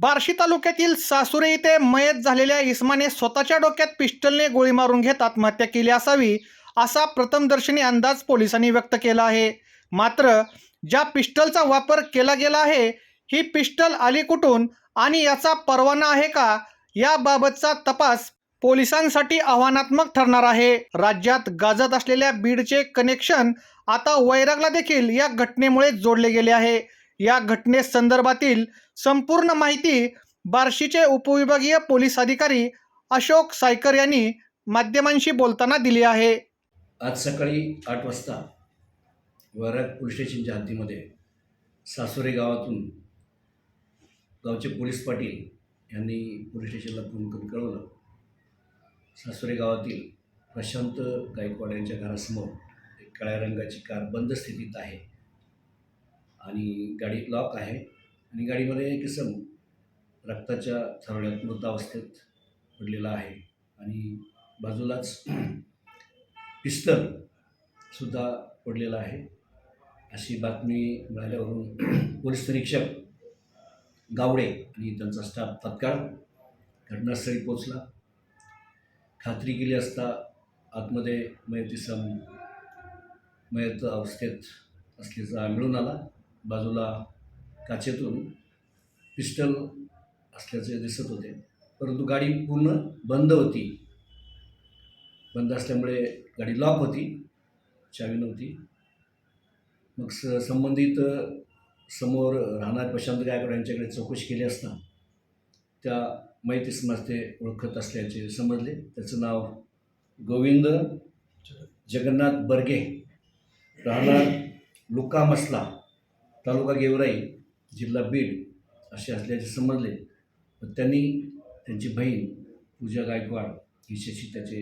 बार्शी तालुक्यातील सासुरे येथे मयत झालेल्या इस्माने स्वतःच्या डोक्यात पिस्टलने गोळी मारून घेत आत्महत्या केली असावी असा प्रथमदर्शनी अंदाज पोलिसांनी व्यक्त केला आहे. मात्र ज्या पिस्टलचा वापर केला गेला आहे ही पिस्टल आली कुठून आणि याचा परवाना आहे का याबाबतचा तपास पोलिसांसाठी आव्हानात्मक ठरणार आहे. राज्यात गाजत असलेल्या बीडचे कनेक्शन आता वैरागला देखील या घटनेमुळे जोडले गेले आहे. या घटनेसंदर्भातील संपूर्ण माहिती बार्शीचे उपविभागीय पोलीस अधिकारी अशोक सायकर यांनी माध्यमांशी बोलताना दिली आहे. आज सकाळी आठ वाजता वैराग पोलीस स्टेशनच्या हद्दीमध्ये सासुरे गावातून गावचे पोलीस पाटील यांनी पोलीस स्टेशनला फोन करून कळवलं. सासुरे गावातील प्रशांत गायकवाड यांच्या घरासमोर एक काळ्या रंगाची कार बंद स्थितीत आहे. आणि गाडी लॉक आहे. आणि गाडीमध्ये एक इसम रक्ताच्या थरड्यात मृतावस्थेत पडलेला आहे. आणि बाजूलाच पिस्तलसुद्धा पडलेला आहे. अशी बातमी मिळाल्यावरून पोलीस निरीक्षक गावडे आणि त्यांचा स्टाफ तत्काळ घटनास्थळी पोचला खात्री केली असता आतमध्ये मयत इसम मयत अवस्थेत असल्याचा मिळून आला. बाजूला काचेतून पिस्टल असल्याचे दिसत होते. परंतु गाडी पूर्ण बंद होती. बंद असल्यामुळे गाडी लॉक होती चावी नव्हती. मग स संबंधित समोर राहणार प्रशांत गायकवाड यांच्याकडे चौकशी केली असता त्या माहिती समजते ओळखत असल्याचे समजले. त्याचं नाव गोविंद जगन्नाथ बर्गे. राहणार लुका मसला. तालुका गेवराई जिल्हा बीड असे असल्याचे समजले. पण त्यांनी त्यांची बहीण पूजा गायकवाड हिच्याशी त्याचे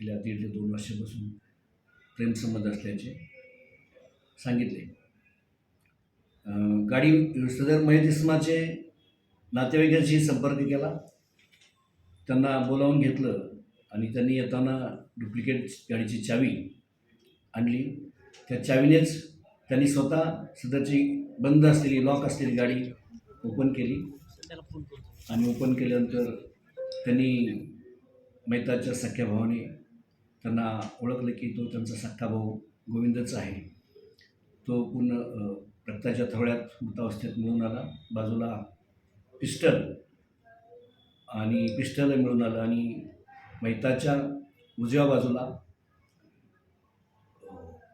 गेल्या दीड ते दोन वर्षापासून प्रेमसंबंध असल्याचे सांगितले. गाडी सदर मयत इस्माचे नातेवाईकांशी संपर्क केला. त्यांना बोलावून घेतलं आणि त्यांनी येताना डुप्लिकेट गाडीची चावी आणली. त्या चावीनेच त्यांनी स्वतः सध्याची बंद असलेली लॉक असलेली गाडी ओपन केली. आणि ओपन केल्यानंतर त्यांनी मैताच्या सख्या भावाने त्यांना ओळखलं की तो त्यांचा सख्खा भाऊ गोविंदच आहे. तो पूर्ण रक्ताच्या थवळ्यात मृतावस्थेत मिळून आला. बाजूला पिस्टल आणि पिस्टल मिळून आलं आणि मैताच्या उजव्या बाजूला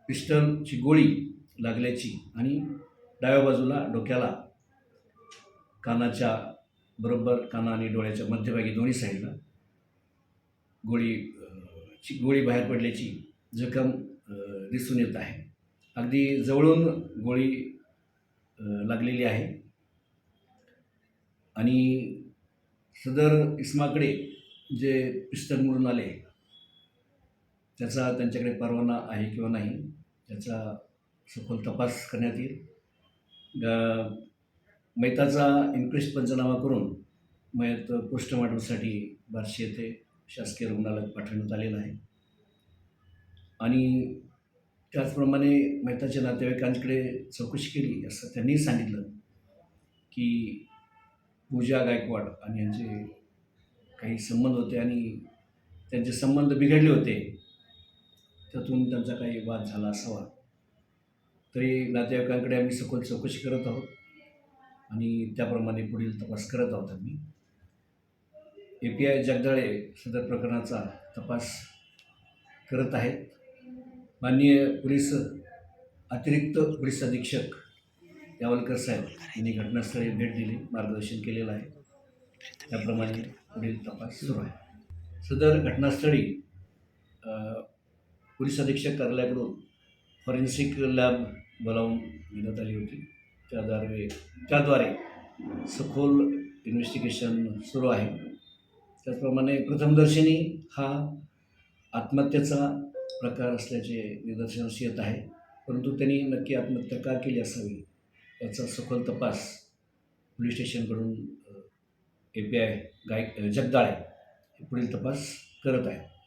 पिस्टलची गोळी लागल्याची आणि डाव्या बाजूला डोक्याला कानाच्या बरोबर काना आणि डोळ्याच्या मध्यभागी दोन्ही साईडला गोळी ची गोळी बाहेर पडल्याची जखम दिसून येत आहे. अगदी जवळून गोळी लागलेली आहे. आणि सदर इस्माकडे जे पिस्टल म्हणून आले त्याचा त्यांच्याकडे परवाना आहे किंवा नाही त्याचा सखोल तपास करण्यात येईल. ग- मैताचा इन्क्वेस्ट पंचनामा करून मयत पोस्टमॉर्टमसाठी बार्शी येथे शासकीय रुग्णालयात पाठवण्यात आलेलं आहे. आणि त्याचप्रमाणे मेहताच्या नातेवाईकांकडे चौकशी केली असं त्यांनी सांगितलं की पूजा गायकवाड आणि यांचे काही संबंध होते आणि त्यांचे संबंध बिघडले होते. त्यातून त्यांचा काही वाद झाला असावा. तरी नातेवाईकांकडे आम्ही सखोल चौकशी करत आहोत. आणि त्याप्रमाणे पुढील तपास करत आहोत आम्ही. ए पी आय जगदाळे सदर प्रकरणाचा तपास करत आहेत. माननीय पोलीस अतिरिक्त पोलीस अधीक्षक यावलकर साहेब यांनी घटनास्थळी भेट दिली मार्गदर्शन केलेलं आहे. त्याप्रमाणे पुढील तपास सुरू आहे. सदर घटनास्थळी पोलीस अधीक्षक कार्यालयाकडून फॉरेन्सिक लॅब बोलावून घेण्यात आली होती. त्याद्वारे त्याद्वारे सखोल इन्व्हेस्टिगेशन सुरू आहे. त्याचप्रमाणे प्रथमदर्शनी हा आत्महत्येचा प्रकार असल्याचे निदर्शनास येत आहे. परंतु त्यांनी नक्की आत्महत्या का केली असावी? याचा सखोल तपास police स्टेशनकडून A P I Gayak Jagdale हे पुढील तपास करत आहे.